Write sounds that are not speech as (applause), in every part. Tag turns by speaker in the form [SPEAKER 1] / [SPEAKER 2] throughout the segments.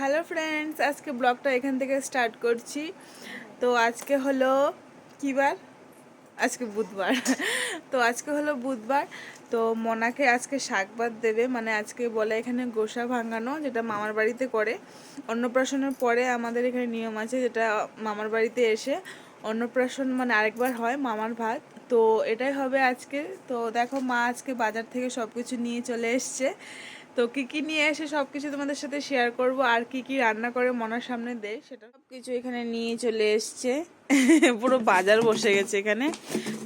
[SPEAKER 1] Hello friends, আজকে ব্লগটা এখান থেকে স্টার্ট করছি। তো আজকে হলো কী বার? আজকে বুধবার। তো আজকে হলো বুধবার। তো মোনাকে আজকে শাকবাদ দেবে মানে আজকে বলে এখানে গোসা ভাঙানো, যেটা মামার বাড়িতে করে। অন্নপ্রাশনের পরে আমাদের এখানে নিয়ম আছে, যেটা মামার বাড়িতে এসে অন্নপ্রাশন মানে আরেকবার হয় মামার ভাত। তো এটাই হবে আজকে। তো দেখো মা আজকে বাজার থেকে সব কিছু নিয়ে চলে এসছে। তো কি কি নিয়ে এসে সব কিছু তোমাদের সাথে শেয়ার করব? আর কি কি রান্না করে মনার সামনে দেয় সেটা সব কিছু এখানে নিয়ে চলে এসছে। পুরো বাজার বসে গেছে এখানে।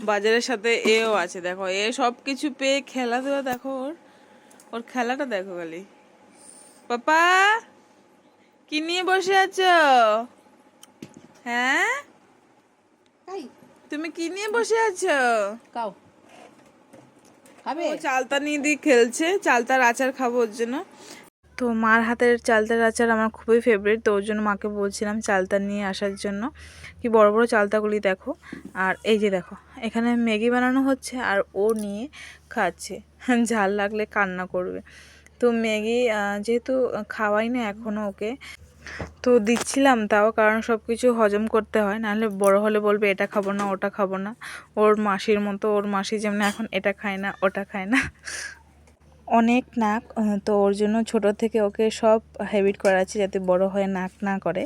[SPEAKER 1] বাজারের সাথে এও আছে দেখো। এ সব কিছু পেয়ে খেলা দেওয়া দেখো ওর। ওর খেলাটা দেখো খালি। পাপা কি নিয়ে বসে আছো? হ্যাঁ? তুমি কি নিয়ে বসে আছো?
[SPEAKER 2] কাও। খাবে?
[SPEAKER 1] চালতা নিয়ে দিয়ে খেলছে, চালতার আচার খাব ওর জন্য। তো মার হাতের চালতার আচার আমার খুবই ফেভারিট তো ওর জন্য মাকে বলছিলাম চালতা নিয়ে আসার জন্য। কি বড় বড় চালতাগুলি দেখো। আর এই যে দেখো, এখানে ম্যাগি বানানো হচ্ছে আর ও নিয়ে খাচ্ছে। (laughs) ঝাল লাগলে কান্না করবে। তো ম্যাগি যেহেতু খাওয়াই না এখনও ওকে তো দিচ্ছিলাম তাও কারণ সব কিছু হজম করতে হয়। নাহলে বড় হলে বলবে এটা খাব না ওটা খাব না। ওর মাসির মতো ওর মাসি যেমন এখন এটা খায় না ওটা খায় না। অনেক নাক তো ওর জন্য ছোট থেকে ওকে সব হ্যাবিট করাচ্ছি যাতে বড় হয়ে নাক না করে।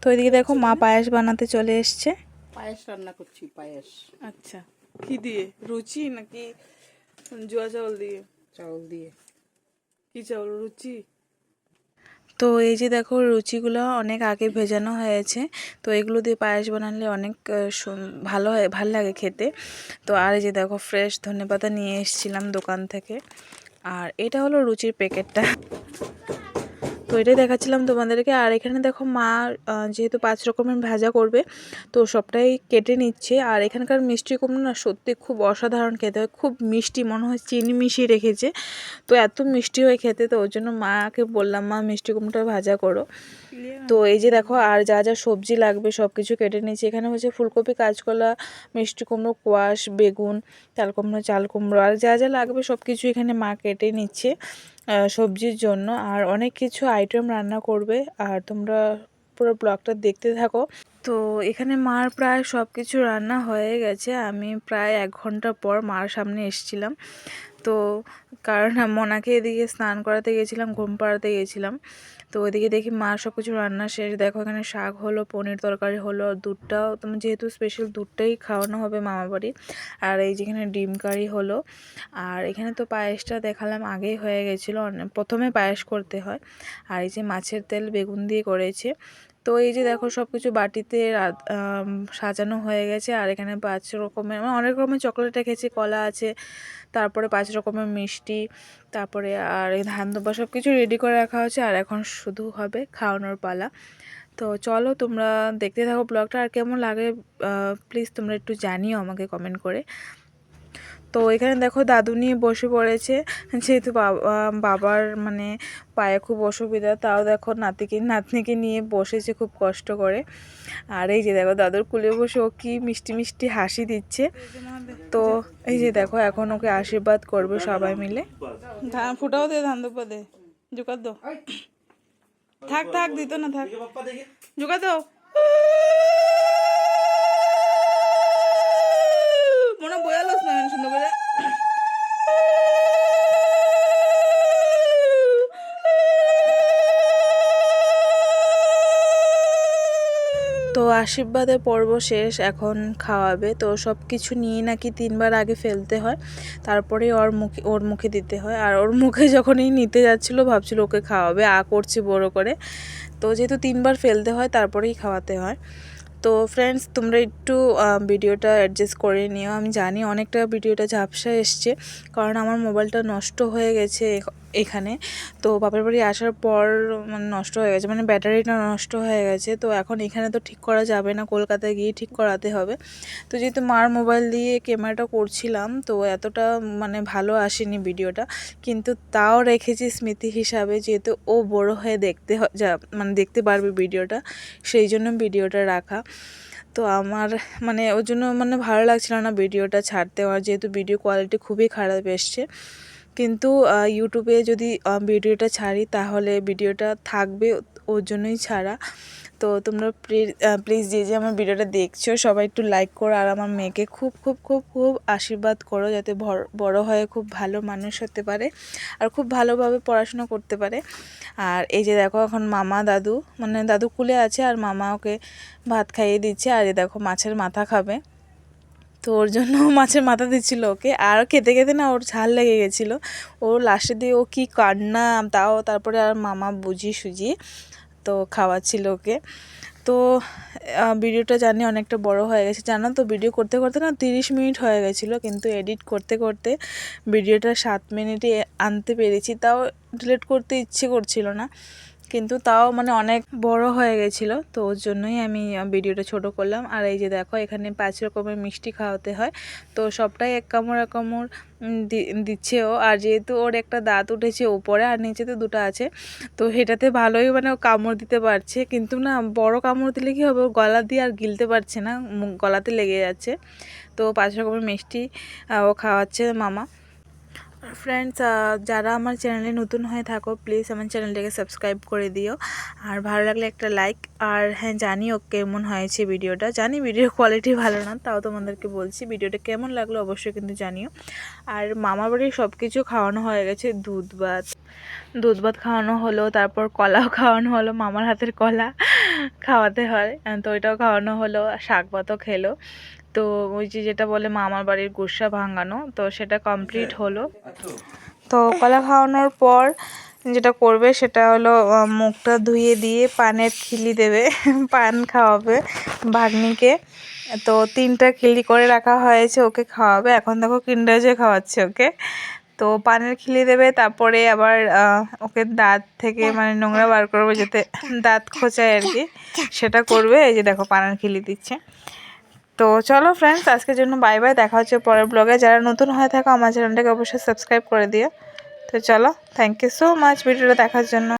[SPEAKER 1] তো এদিকে দেখো মা পায়েস বানাতে চলে এসছে।
[SPEAKER 2] পায়েস রান্না করছি পায়েস।
[SPEAKER 1] আচ্ছা। কি দিয়ে? রুচি নাকি জোয়া চাউল দিয়ে?
[SPEAKER 2] চাউল দিয়ে।
[SPEAKER 1] কি চাউল? রুচি? তো এই যে দেখো রুচিগুলো অনেক আগে ভেজানো হয়েছে, তো এগুলো দিয়ে পায়েস বানালে অনেক ভালো হয়, ভালো লাগে খেতে। তো আর এই যে দেখো ফ্রেশ ধনেপাতা নিয়ে এসেছিলাম দোকান থেকে। আর এটা হলো রুচির প্যাকেটটা তো এটাই দেখাচ্ছিলাম তোমাদেরকে। আর এখানে দেখো মা যেহেতু পাঁচ রকমের ভাজা করবে, তো সবটাই কেটে নিচ্ছে। আর এখানকার মিষ্টি কুমড়ো না সত্যি খুব অসাধারণ খেতে হয়, খুব মিষ্টি, মনে হয় চিনি মিশিয়ে রেখেছে। তো এত মিষ্টি হয়ে খেতে, তো ওর জন্য মাকে বললাম, মা, মিষ্টি কুমড়োটা ভাজা করো। তো এই যে দেখো, আর যা যা সবজি লাগবে সব কিছু কেটে নিয়েছি। এখানে হচ্ছে ফুলকপি, কাঁচকলা, মিষ্টি কুমড়ো, কোয়াশ, বেগুন, চাল কুমড়ো চাল কুমড়ো, আর যা যা লাগবে সব কিছু এখানে মা কেটে নিচ্ছে। সবজির জন্য আর অনেক কিছু আইটেম রান্না করবে। আর তোমরা পুরো ব্লগটা দেখতে থাকো। তো এখানে মার প্রায় সব কিছু রান্না হয়ে গেছে। আমি প্রায় এক ঘণ্টা পর মার সামনে এসেছিলাম। তো কারণ মনাকে এদিকে স্নান করাতে গেছিলাম, ঘুম পাড়াতে গেছিলাম। তো ওইদিকে দেখি মা সব কিছু রান্না শেষ। দেখো এখানে শাক হলো, পনির তরকারি হলো আর দুধটাও তোমার যেহেতু স্পেশাল দুধটাই খাওয়ানো হবে মামা বাড়ি। আর এই যেখানে ডিম কারি হলো। আর এখানে তো পায়েসটা দেখালাম, আগেই হয়ে গেছিল। প্রথমে পায়েস করতে হয়। আর এই যে মাছের তেল বেগুন দিয়ে করেছে। তো এই যে দেখো সব কিছু বাটিতে সাজানো হয়ে গেছে আর এখানে পাঁচ রকমের মানে অনেক রকমের চকলেট রেখেছে, কলা আছে, তারপরে পাঁচ রকমের মিষ্টি, তারপরে আর এই ধান দুব্বা সব কিছু রেডি করে রাখা হয়েছে আর এখন শুধু হবে খাওয়ানোর পালা। তো চলো তোমরা দেখতে থাকো ব্লগটা আর কেমন লাগে প্লিজ তোমরা একটু জানিও আমাকে কমেন্ট করে। তো এখানে দেখো দাদু নিয়ে বসে পড়েছে। যেহেতু বাবা বাবার মানে পায়ে খুব অসুবিধা, তাও দেখো নাতিকে, নাতনিকে নিয়ে বসেছে খুব কষ্ট করে। আর এই যে দেখো দাদুর কুলে বসে ও কি মিষ্টি মিষ্টি হাসি দিচ্ছে। তো এই যে দেখো এখন ওকে আশীর্বাদ করবে সবাই মিলে। ফুটাও দে, ধান দে। দো থাক থাক, দিত না, থাক। জোগাড় দো মনে বয়ালস না সুন্দর করে তো আশীর্বাদের পর্ব শেষ, এখন খাওয়াবে। তো সব কিছু নিয়ে নাকি তিনবার আগে ফেলতে হয়। তারপরে ওর মুখে ওর মুখে দিতে হয়। আর ওর মুখে যখনই নিতে যাচ্ছিল, ভাবছিল ওকে খাওয়াবে। আ করছে বড় করে। তো যেহেতু তিনবার ফেলতে হয়, তারপরেই খাওয়াতে হয়। তো ফ্রেন্ডস তোমরা একটু ভিডিওটা অ্যাডজাস্ট করে নিও। আমি জানি অনেকটা ভিডিওটা ঝাপসা এসছে, কারণ আমার মোবাইলটা নষ্ট হয়ে গেছে। এখানে। তো বাপের বাড়ি আসার পর মানে নষ্ট হয়ে গেছে মানে ব্যাটারিটা নষ্ট হয়ে গেছে। তো এখন এখানে তো ঠিক করা যাবে না, কলকাতায় গিয়ে ঠিক করাতে হবে। তো যেহেতু মার মোবাইল দিয়ে ক্যামেরাটা করছিলাম, তো এতটা মানে ভালো আসেনি ভিডিওটা। কিন্তু তাও রেখেছি স্মৃতি হিসাবে, যেহেতু ও বড় হয়ে দেখতে যা মানে দেখতে পারবে ভিডিওটা, সেই জন্য ভিডিওটা রাখা। তো আমার মানে ওর জন্য মানে ভালো লাগছিল না ভিডিওটা ছাড়তে, আমার যেহেতু ভিডিও কোয়ালিটি খুবই খারাপ এসছে। কিন্তু ইউটিউবে যদি ভিডিওটা ছাড়ি, তাহলে ভিডিওটা থাকবে ওর জন্যই ছাড়া। তো তোমরা প্লিজ যে যে আমার ভিডিওটা দেখছ, সবাই একটু লাইক করো আর আমার মেয়েকে খুব খুব খুব খুব আশীর্বাদ করো যাতে বড় হয়ে খুব ভালো মানুষ হতে পারে আর খুব ভালোভাবে পড়াশোনা করতে পারে। আর এই যে দেখো এখন মামা, দাদু মানে দাদু কুলে আছে আর মামা ওকে ভাত খাইয়ে দিচ্ছে। আর এই দেখো মাছের মাথা খাবে। তো ওর জন্য (laughs) মাছের মাথা দিচ্ছিল ওকে। আর খেতে খেতে না ওর ঝাল লেগে গেছিল। ও লাস্টে দিয়ে ও কী কান্না, তাও তারপরে আর মামা বুঝিয়ে সুজিয়ে তো খাওয়াচ্ছিল ওকে। তো ভিডিওটা জানি অনেকটা বড় হয়ে গেছে। জানো তো, ভিডিও করতে করতে না তিরিশ মিনিট হয়ে গেছিল কিন্তু এডিট করতে করতে ভিডিওটা সাত মিনিটে আনতে পেরেছি। তাও ডিলিট করতে ইচ্ছে করছিল না। কিন্তু তাও মানে অনেক বড় হয়ে গেছিল, তো ওর জন্যই আমি ভিডিওটা ছোট করলাম। আর এই যে দেখো, এখানে পাঁচ রকমের মিষ্টি খাওয়াতে হয়। তো সবটাই এক কামড় এক কামড় দিচ্ছে ও। আর যেহেতু ওর একটা দাঁত উঠেছে উপরে আর নিচে তো দুটো আছে, তো সেটাতে ভালোই মানে ও কামড় দিতে পারছে। কিন্তু না, বড় কামড় দিলে কী হবে? ও গলা দিয়ে আর গিলতে পারছে না, গলাতে লেগে যাচ্ছে। তো পাঁচ রকমের মিষ্টি ও খাওয়াচ্ছে মামা। ফ্রেন্ডস যারা আমার চ্যানেলে নতুন হয়ে থাকো প্লিজ আমার চ্যানেলটাকে সাবস্ক্রাইব করে দিও। আর ভালো লাগলে একটা লাইক আর হ্যাঁ জানিও কেমন হয়েছে ভিডিওটা জানি ভিডিওর কোয়ালিটি (laughs) ভালো না, তাও তোমাদেরকে বলছি ভিডিওটা কেমন লাগল অবশ্যই কিন্তু জানিও। আর মামার বাড়ির সব কিছু খাওয়ানো হয়ে গেছে, দুধ ভাত। দুধ ভাত খাওয়ানো হলো, তারপর কলাও খাওয়ানো হলো, মামার হাতের কলা। খাওয়াতে হয়। তো ওইটাও খাওয়ানো হলো শাক ভাতও খেলো। তো ওই যে যেটা বলে মামার বাড়ির গুসা ভাঙানো তো সেটা কমপ্লিট হলো। তো কলা খাওয়ানোর পর যেটা করবে সেটা হলো মুখটা ধুয়ে দিয়ে পানের খিলি দেবে (laughs) পান খাওয়াবে ভাগ্নিকে। তো তিনটা খিলি করে রাখা হয়েছে ওকে খাওয়াবে। এখন দেখো কিন্ডাজে খাওয়াচ্ছে ওকে। তো পানের খিলি দেবে, তারপরে আবার ওকে দাঁত থেকে মানে নোংরা বার করবে যাতে দাঁত খোঁচায় আর কি। সেটা করবে, এই যে দেখো পানের খিলি দিচ্ছে। তো চলো ফ্রেন্ডস আজকের জন্য বাই বাই দেখা হচ্ছে পরের ব্লগে যারা নতুন হয়ে থাকো, আমার চ্যানেলটাকে অবশ্যই সাবস্ক্রাইব করে দিও। তো চলো থ্যাংক ইউ সো মাচ ভিডিওটা দেখার জন্য।